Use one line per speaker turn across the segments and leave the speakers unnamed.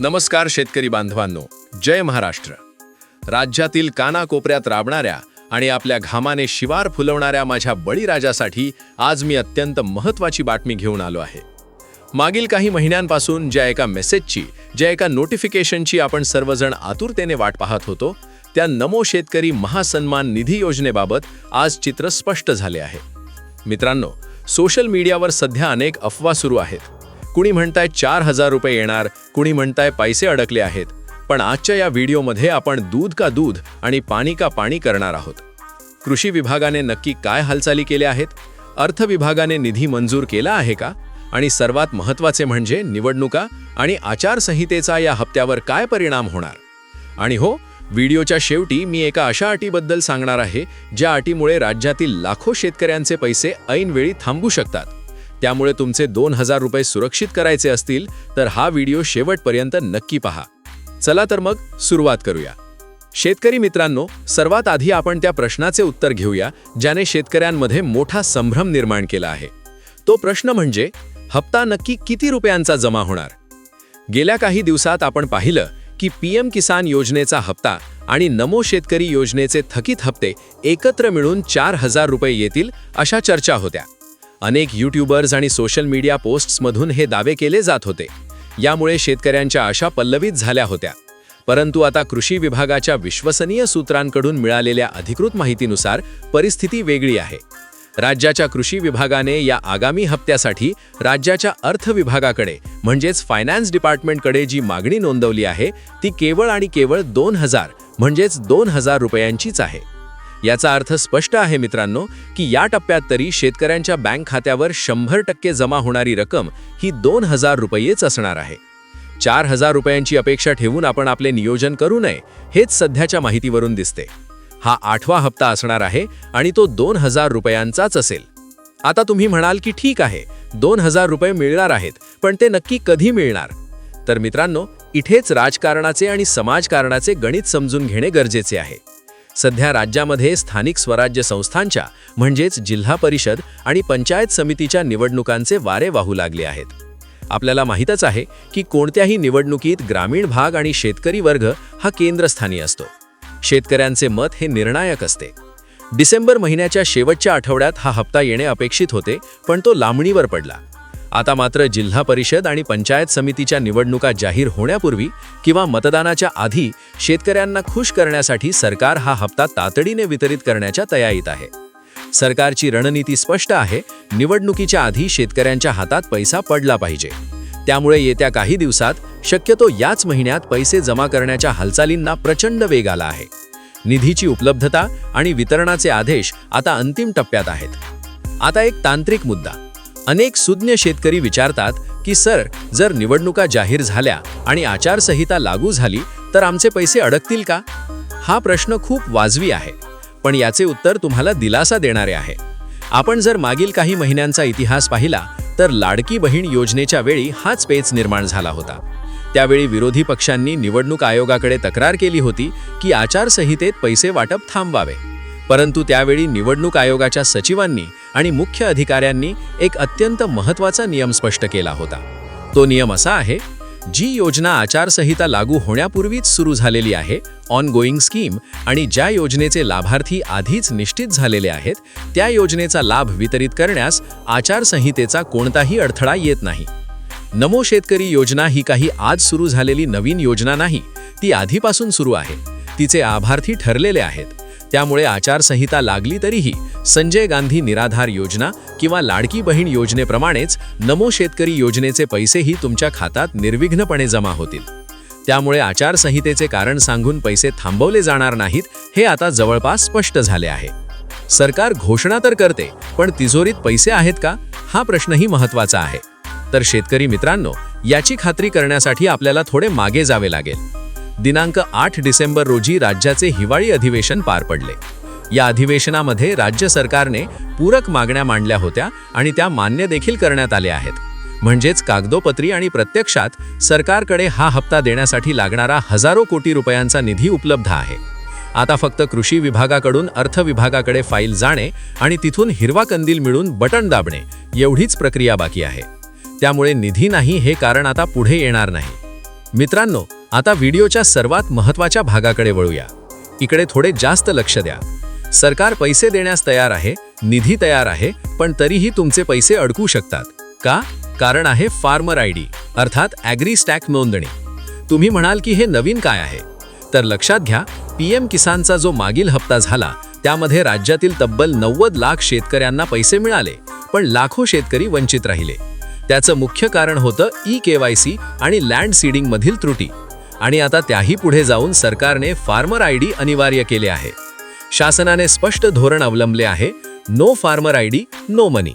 नमस्कार शेतकरी बांधवांनो. जय महाराष्ट्र. राज्यातील कानाकोपऱ्यात राबणाऱ्या आणि आपल्या घामाने शिवार फुलवणाऱ्या माझ्या बळीराजासाठी आज मी अत्यंत महत्त्वाची बातमी घेऊन आलो आहे. मागील काही महिन्यांपासून ज्या एका मेसेजची ज्या एका नोटिफिकेशनची आपण सर्वजण आतुरतेने वाट पाहत होतो त्या नमो शेतकरी महासन्मान निधी योजनेबाबत आज चित्र स्पष्ट झाले आहे. मित्रांनो सोशल मीडियावर सध्या अनेक अफवा सुरू आहेत. कुणी म्हणताय चार हजार रुपये येणार कुणी म्हणताय पैसे अडकले आहेत. पण आजच्या या व्हिडिओमध्ये आपण दूध का दूध आणि पाणी का पाणी करणार आहोत. कृषी विभागाने नक्की काय हालचाली केल्या आहेत? अर्थ विभागाने निधी मंजूर केला आहे का? आणि सर्वात महत्त्वाचे म्हणजे निवडणुका आणि आचारसंहितेचा या हप्त्यावर काय परिणाम होणार? आणि हो व्हिडिओच्या शेवटी मी एका अशा अटीबद्दल सांगणार आहे ज्या अटीमुळे राज्यातील लाखो शेतकऱ्यांचे पैसे ऐनवेळी थांबू शकतात. त्यामुळे तुमचे दोन हजार रुपये सुरक्षित करायचे असतील तर हा व्हिडिओ शेवटपर्यंत नक्की पहा. चला तर मग सुरुवात करूया. शेतकरी मित्रांनो सर्वात आधी आपण त्या प्रश्नाचे उत्तर घेऊया ज्याने शेतकऱ्यांमध्ये मोठा संभ्रम निर्माण केला आहे. तो प्रश्न म्हणजे हप्ता नक्की किती रुपयांचा जमा होणार? गेल्या काही दिवसात आपण पाहिलं की पीएम किसान योजनेचा हप्ता आणि नमो शेतकरी योजनेचे थकीत हप्ते एकत्र मिळून चार हजार रुपये येतील अशा चर्चा होत्या. अनेक यूट्यूबर्स आणि सोशल मीडिया पोस्ट्समधून हे दावे केले जात होते. यामुळे शेतकऱ्यांच्या आशा पल्लवित झाल्या होत्या. परंतु आता कृषी विभागाच्या विश्वसनीय सूत्रांकडून मिळालेल्या अधिकृत माहितीनुसार परिस्थिती वेगळी आहे. राज्याच्या कृषी विभागाने या आगामी हप्त्यासाठी राज्याच्या अर्थ विभागाकडे म्हणजेच फायनान्स डिपार्टमेंटकडे जी मागणी नोंदवली आहे ती केवळ आणि केवळ दोन हजार म्हणजेच दोन हजार रुपयांचीच आहे. याचा अर्थ स्पष्ट आहे मित्रांनो की या टप्प्यात तरी शेतकऱ्यांच्या बँक खात्यावर शंभर टक्के जमा होणारी रक्कम ही दोन हजार रुपयेच असणार आहे. चार हजार रुपयांची अपेक्षा ठेवून आपण आपले नियोजन करू नये हेच सध्याच्या माहितीवरून दिसते. हा आठवा हप्ता असणार आहे आणि तो दोन हजार रुपयांचाच असेल. आता तुम्ही म्हणाल की ठीक आहे दोन हजार रुपये मिळणार आहेत पण ते नक्की कधी मिळणार? तर मित्रांनो इथेच राजकारणाचे आणि समाजकारणाचे गणित समजून घेणे गरजेचे आहे. सध्या राज्यामध्ये स्थानिक स्वराज्य संस्थांच्या म्हणजेच जिल्हा परिषद आणि पंचायत समितीच्या निवडणुकांचे वारे वाहू लागले आहेत. आपल्याला माहीतच आहे की कोणत्याही निवडणुकीत ग्रामीण भाग आणि शेतकरी वर्ग हा केंद्रस्थानी असतो. शेतकऱ्यांचे मत हे निर्णायक असते. डिसेंबर महिन्याच्या शेवटच्या आठवड्यात हा हप्ता येणे अपेक्षित होते पण तो लांबणीवर पडला. आता मात्र जिल्हा परिषद आणि पंचायत समितीच्या निवडणुका जाहीर होण्यापूर्वी किंवा मतदानाच्या आधी शेतकऱ्यांना खुश करण्यासाठी सरकार हा हप्ता तातडीने वितरित करण्याच्या तयारीत आहे. सरकारची रणनीती स्पष्ट आहे निवडणुकीच्या आधी शेतकऱ्यांच्या हातात पैसा पडला पाहिजे. त्यामुळे येत्या काही दिवसात शक्यतो याच महिन्यात पैसे जमा करण्याच्या हालचालींना प्रचंड वेग आला आहे. निधीची उपलब्धता आणि वितरणाचे आदेश आता अंतिम टप्प्यात आहेत. आता एक तांत्रिक मुद्दा. अनेक सुज्ञ शेतकरी विचारतात की सर जर निवडणुका जाहीर झाल्या आणि आचारसंहिता लागू झाली तर आमचे पैसे अडकतील का? हा प्रश्न खूप वाजवी आहे पण याचे उत्तर तुम्हाला दिलासा देणारे आहे. आपण जर मागील काही महिन्यांचा इतिहास पाहिला तर लाडकी बहीण योजनेच्या वेळी हाच पेच निर्माण झाला होता. त्यावेळी विरोधी पक्षांनी निवडणूक आयोगाकडे तक्रार केली होती की आचारसंहितेत पैसे वाटप थांबवावे. परंतु त्यावेळी निवडणूक आयोगाच्या सचिवांनी आणि मुख्य अधिकाऱ्यांनी एक अत्यंत महत्त्वाचा नियम स्पष्ट केला होता. तो नियम असा आहे जी योजना आचारसंहिता लागू होण्यापूर्वीच सुरू झालेली आहे ऑनगोईंग स्कीम आणि ज्या योजनेचे लाभार्थी आधीच निश्चित झालेले आहेत त्या योजनेचा लाभ वितरित करण्यास आचारसंहितेचा कोणताही अडथळा येत नाही. नमो शेतकरी योजना ही काही आज सुरू झालेली नवीन योजना नाही ती आधीपासून सुरू आहे. तिचे आभार्थी ठरलेले आहेत. त्यामुळे आचारसंहिता लागली तरीही संजय गांधी निराधार योजना किंवा लाडकी बहीण योजनेप्रमाणेच नमो शेतकरी योजनेचे पैसेही तुमच्या खात्यात निर्विघ्नपणे जमा होतील. त्यामुळे आचारसंहितेचे कारण सांगून पैसे थांबवले जाणार नाहीत हे आता जवळपास स्पष्ट झाले आहे. सरकार घोषणा तर करते पण तिजोरीत पैसे आहेत का? हा प्रश्नही महत्त्वाचा आहे. तर शेतकरी मित्रांनो याची खात्री करण्यासाठी आपल्याला थोडे मागे जावे लागेल. दिनांक आठ डिसेंबर रोजी राज्याचे हिवाळी अधिवेशन पार पडले. या अधिवेशनामध्ये राज्य सरकारने पूरक मागण्या मांडल्या होत्या आणि त्या मान्य देखील करण्यात आल्या आहेत. म्हणजेच कागदोपत्री आणि प्रत्यक्षात सरकारकडे हा हप्ता देण्यासाठी लागणारा हजारो कोटी रुपयांचा निधी उपलब्ध आहे. आता फक्त कृषी विभागाकडून अर्थ विभागाकडे फाईल जाणे आणि तिथून हिरवा कंदील मिळून बटन दाबणे एवढीच प्रक्रिया बाकी आहे. त्यामुळे निधी नाही हे कारण आता पुढे येणार नाही. मित्रांनो आता व्हिडिओच्या सर्वात महत्त्वाच्या भागाकडे वळूया. इकडे थोडे जास्त लक्ष द्या. सरकार पैसे देण्यास तयार आहे निधी तयार आहे पण तरीही तुमचे पैसे अडकू शकतात. का? कारण आहे फार्मर आय डी अर्थात ॲग्री स्टॅक नोंदणी. तुम्ही म्हणाल की हे नवीन काय आहे? तर लक्षात घ्या पी एम किसानचा जो मागील हप्ता झाला त्यामध्ये राज्यातील तब्बल नव्वद लाख शेतकऱ्यांना पैसे मिळाले पण लाखो शेतकरी वंचित राहिले. त्याचं मुख्य कारण होतं ई के वाय सी आणि लँड सीडिंगमधील त्रुटी. आणि आता त्याही पुढे जाऊन सरकारने फार्मर आय डी अनिवार्य केले आहे. शासनाने स्पष्ट धोरण अवलंबले आहे no farmer I D no money.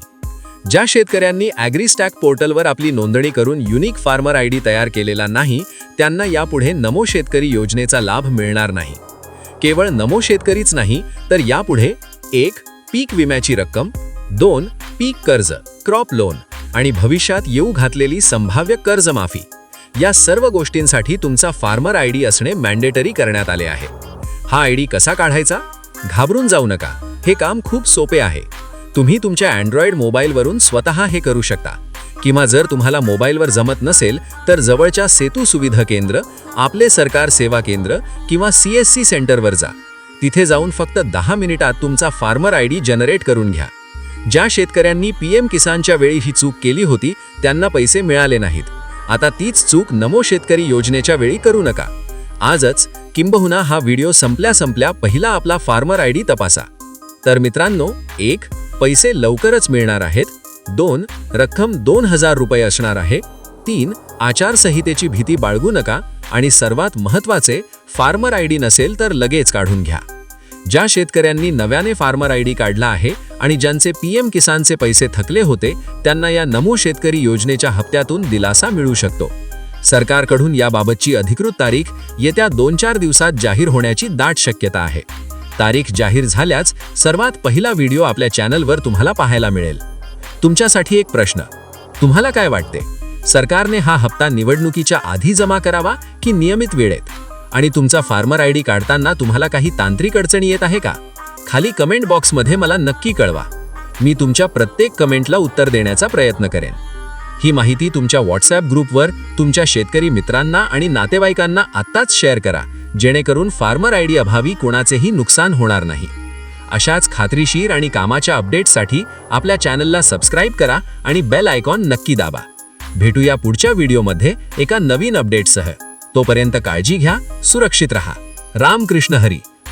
ज्या शेतकऱ्यांनी ॲग्रीस्टॅक पोर्टलवर आपली नोंदणी करून युनिक फार्मर आय डी तयार केलेला नाही त्यांना यापुढे नमो शेतकरी योजनेचा लाभ मिळणार नाही. केवळ नमो शेतकरीच नाही तर यापुढे एक पीक विम्याची रक्कम दोन पीक कर्ज क्रॉप लोन आणि भविष्यात येऊ घातलेली संभाव्य कर्जमाफी. या सर्व गोष्टींसाठी तुमचा फार्मर आय डी असणे मॅन्डेटरी करण्यात आले आहे. हा आय डी कसा काढायचा? घाबरून जाऊ नका. हे काम खूप सोपे आहे. तुम्ही तुमच्या अँड्रॉइड मोबाईलवरून स्वतः हे करू शकता. किंवा जर तुम्हाला मोबाईलवर जमत नसेल तर जवळच्या सेतू सुविधा केंद्र आपले सरकार सेवा केंद्र किंवा सी एस सी सेंटरवर जा. तिथे जाऊन फक्त दहा मिनिटात तुमचा फार्मर आय डी जनरेट करून घ्या. ज्या शेतकऱ्यांनी पी एम किसानच्या वेळी ही चूक केली होती त्यांना पैसे मिळाले नाहीत. आता तीच चूक नमो शेतकरी योजनेच्या वेळी करू नका. आजच किंबहुना हा व्हिडिओ संपल्या संपल्या पहिला आपला फार्मर आय डी तपासा. तर मित्रांनो एक पैसे लवकरच मिळणार आहेत. दोन रक्कम दोन हजार रुपये असणार आहे. तीन आचारसंहितेची भीती बाळगू नका आणि सर्वात महत्त्वाचे फार्मर आय डी नसेल तर लगेच काढून घ्या. ज्या शेतकऱ्यांनी नव्याने फार्मर आय डी काढला आहे आणि ज्यांचे पीएम किसानचे पैसे थकले होते त्यांना या नमो शेतकरी योजनेच्या हप्त्यातून दिलासा मिळू शकतो. सरकारकडून याबाबतची अधिकृत तारीख येत्या दोन चार दिवसात जाहीर होण्याची दाट शक्यता आहे. तारीख जाहीर झाल्याच सर्वात पहिला व्हिडिओ आपल्या चॅनलवर तुम्हाला पाहायला मिळेल. तुमच्यासाठी एक प्रश्न. तुम्हाला काय वाटते? सरकारने हा हप्ता निवडणुकीच्या आधी जमा करावा की नियमित वेळेत? आणि तुमचा फार्मर आय डी काढताना तुम्हाला काही तांत्रिक अडचणी येत आहे का? खाली कमेंट बॉक्समध्ये मला नक्की कळवा. मी तुमच्या प्रत्येक कमेंटला उत्तर देण्याचा प्रयत्न करेन. ही माहिती तुमच्या व्हॉट्सॲप ग्रुपवर तुमच्या शेतकरी मित्रांना आणि नातेवाईकांना आत्ताच शेअर करा जेणेकरून फार्मर आय डी अभावी कोणाचेही नुकसान होणार नाही. अशाच खात्रीशीर आणि कामाच्या अपडेट्ससाठी आपल्या चॅनलला सबस्क्राईब करा आणि बेल आयकॉन नक्की दाबा. भेटूया पुढच्या व्हिडिओमध्ये एका नवीन अपडेटसह तोपर्यंत काळजी घ्या सुरक्षित रहा. रामकृष्ण हरी.